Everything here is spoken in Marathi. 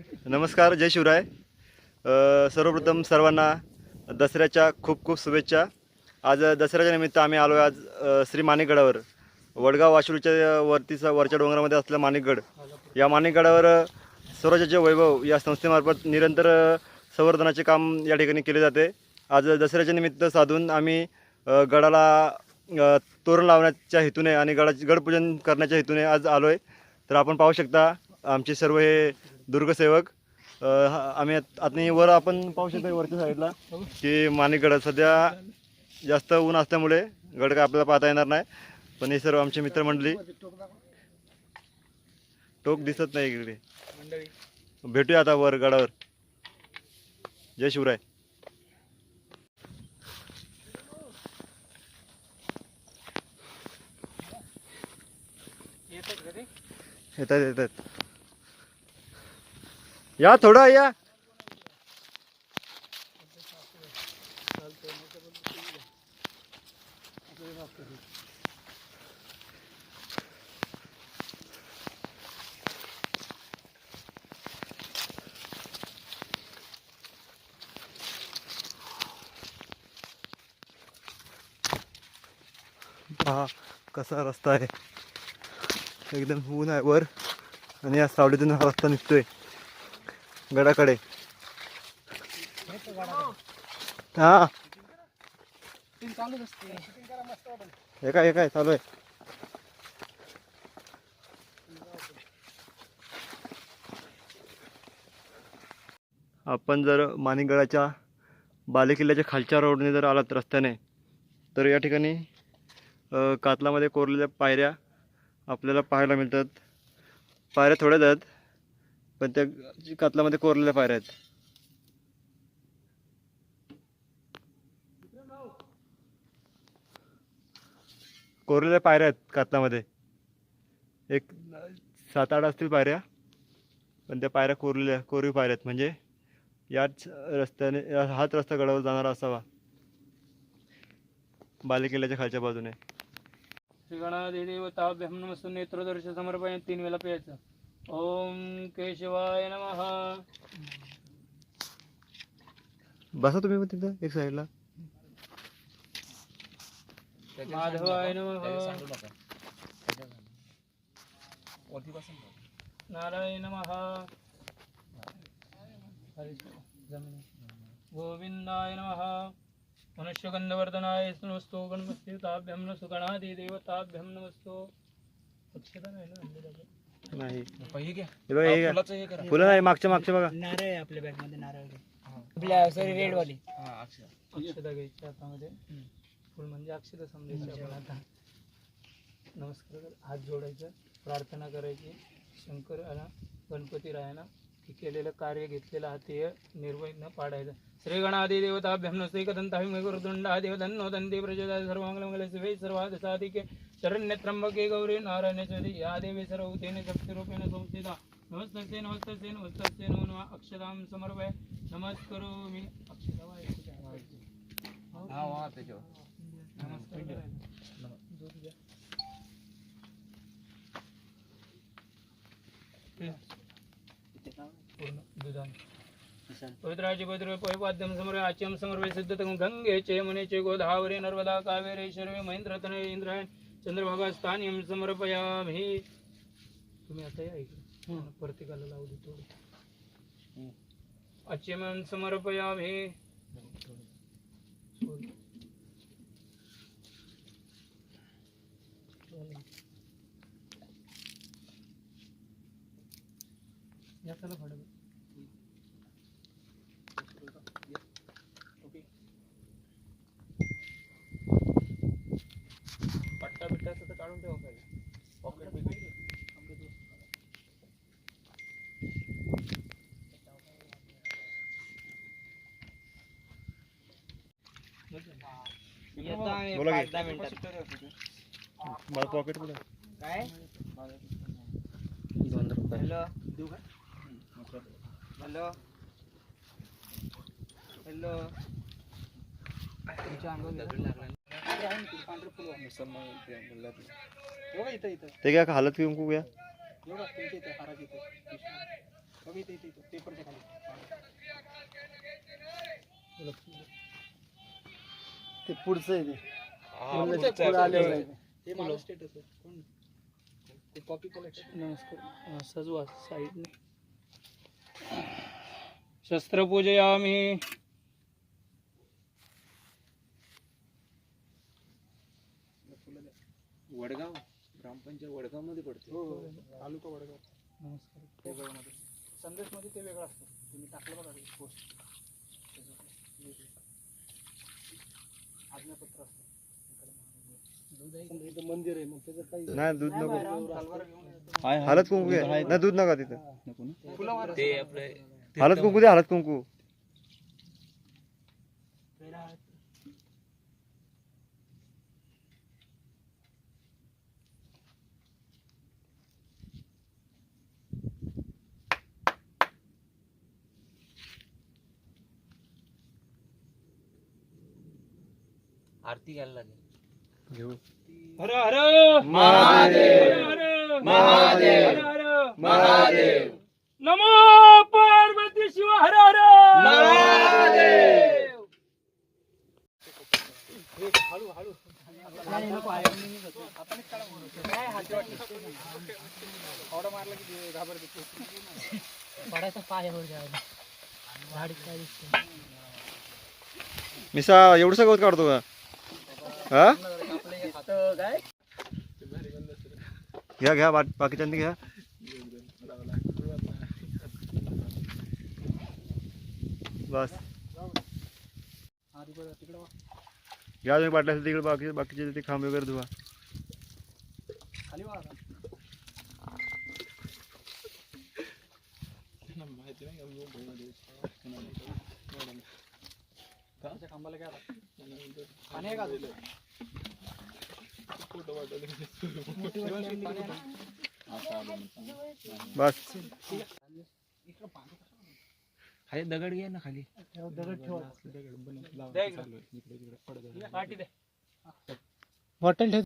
नमस्कार जय शिवराय. सर्वप्रथम सर्वांना दसऱ्याच्या खूप खूप शुभेच्छा. आज दसऱ्याच्या निमित्त आम्ही आलो आहे आज श्री माणिकगडावर. वडगाव वाशिरूच्या वरतीचा वरच्या डोंगरामध्ये असलेला माणिकगड. या माणिकगडावर स्वराज्याचे वैभव या संस्थेमार्फत निरंतर संवर्धनाचे काम या ठिकाणी केले जाते. आज दसऱ्याच्या निमित्त साधून आम्ही गडाला तोरण लावण्याच्या हेतूने आणि गडाचे गडपूजन करण्याच्या हेतूने आज आलो आहे तर आपण पाहू शकता आमचे सर्व हे दुर्गसेवक अ, हा- आम्ही आत- आता वर आपण पाहू शकतो वरच्या साईडला की माणिकगड सध्या जास्त ऊन असल्यामुळे गड काय आपल्याला पाहता येणार नाही. पण हे सर्व आमचे मित्रमंडळी टोक दिसत नाही इकडे. भेटूया आता वर गडावर. जय शिवराय. येतात येतात. या थोडं या. पहा कसा रस्ता आहे. एकदम ऊन आहे वर. आणि या सावडीतून हा रस्ता निघतोय. गडाकडे. हा. हे काय हे काय चालू आहे. आपण जर माणिकगडाच्या बालेकिल्ल्याच्या खालच्या रोडने जर आलात रस्त्याने तर या ठिकाणी कातलामध्ये कोरलेल्या पायऱ्या आपल्याला पाहायला मिळतात. पायऱ्या थोड्याच आहेत. पण त्या कातलामध्ये कोरलेल्या पायऱ्या आहेत. कोरलेल्या पायऱ्या आहेत कातलामध्ये. एक सात आठ असतील पायऱ्या पण त्या पायऱ्या कोरलेल्या कोरीव पायऱ्या आहेत. म्हणजे याच रस्त्याने या- हाच रस्ता गडावर जाणारा असावा. बालेकिल्ल्याच्या खालच्या बाजूने. श्रीगणादेवताभ्यं नमस्तु नेत्रदर्श समर्पण तीन वेळा प्यायचं. ओम केशवाय नमः. बसा तुम्ही पण तिथं एक साईडला. माधवाय नमः. नारायण नमः. गोविंदाय नमः. मनुष्यगंधवर्धनाय नमस्तो. गणपतीताभ्यं न सुगणादि देवताभ्यं नमस्तो अक्षता नाही ना. नाही. हे बघा हे घ्या. फुलं नाही मागच्या मागच्या बघा. नारळ आहे आपल्या बॅगमध्ये नारळ घे. आपल्या सॉरी रेड वाली अक्षता घ्यायची हातामध्ये फुल म्हणजे अक्षता समजायची आपण आता. नमस्कार कर हात जोडायचं प्रार्थना करायची. शंकर आणि गणपती रायाना की केलेलं कार्य घेतलेलं हाती निर्वय पाडायचं. श्री गणादी देवताभ्यम नसते कदंताभिम गुरुदुंडा देवधन्नो दंते प्रचोदा सर्वमंगलमंगल शिवे सर्वाद साधिके शरण्य त्र्यंबके गौरी नारायणेश्वरी या देवी सर्वभूतेन शक्तिरूपेण संस्थिता। नमस्तस्ते नमस्तस्ते नमस्ते नमो नमः। अक्षतां समर्पय। अक्षता हाँ नमस्कार। पवित्राजिपत्र पैपाद्यम आच्यम समर्वे सिद्धतं गंगे चे मुने चे गोधावरे नर्मदा कावेरी शर्वे महेन्द्र तनय इंद्रायण। चंद्रभागा स्थानियम समर्पयामि। तुम्ही आता या इकडे. प्रत्येकाला लावू दे थोडं. आच्यम समर्पयामि. या चला बोला की? पॉकेट कुठे? काय? दोन रुपये. हॅलो? देऊ का हॅलो हॅलो हालत घेऊन कुक या ते पुढचं नमस्कार. सजवा साईडने. शस्त्रपूजयामी वडगाव? ग्रामपंचायत वडगावमध्ये पडते. हो, तालुका वडगाव. नमस्कार. वडगावमध्ये संदेशमध्ये ते वेगळं असतं. तुम्ही टाकलं बघा पोस्ट आज्ञापत्र असतं. इथं मंदिर आहे मग त्याचं काही नाही दूध नको. हळद कुंकू घे. नाही दूध नका तिथं. ते आपले हळद कुंकू दे हळद कुंकू. आरती घ्यायला लागेल. घेऊ हर हर महादेव. महादेव. हर हर महादेव. नमो पार्वती शिव हर हर महादेव आवडा मारला की ते घाबरते पडायचा पायावर जायला झाडी काय दिसते मिसा एवढंसं गवत काढतो का हा घ्या घ्या बा- बाकीच्यांनी घ्या. बस. घ्या तुम्ही बाटल्या असेल तिकडे बाकी बाकीचे ते खांब वगैरे धुवा. खाली वा खांबाला बस खाली दगड घे ना खाली. दगड ठेवा. इकडं. बॉटल ठेव.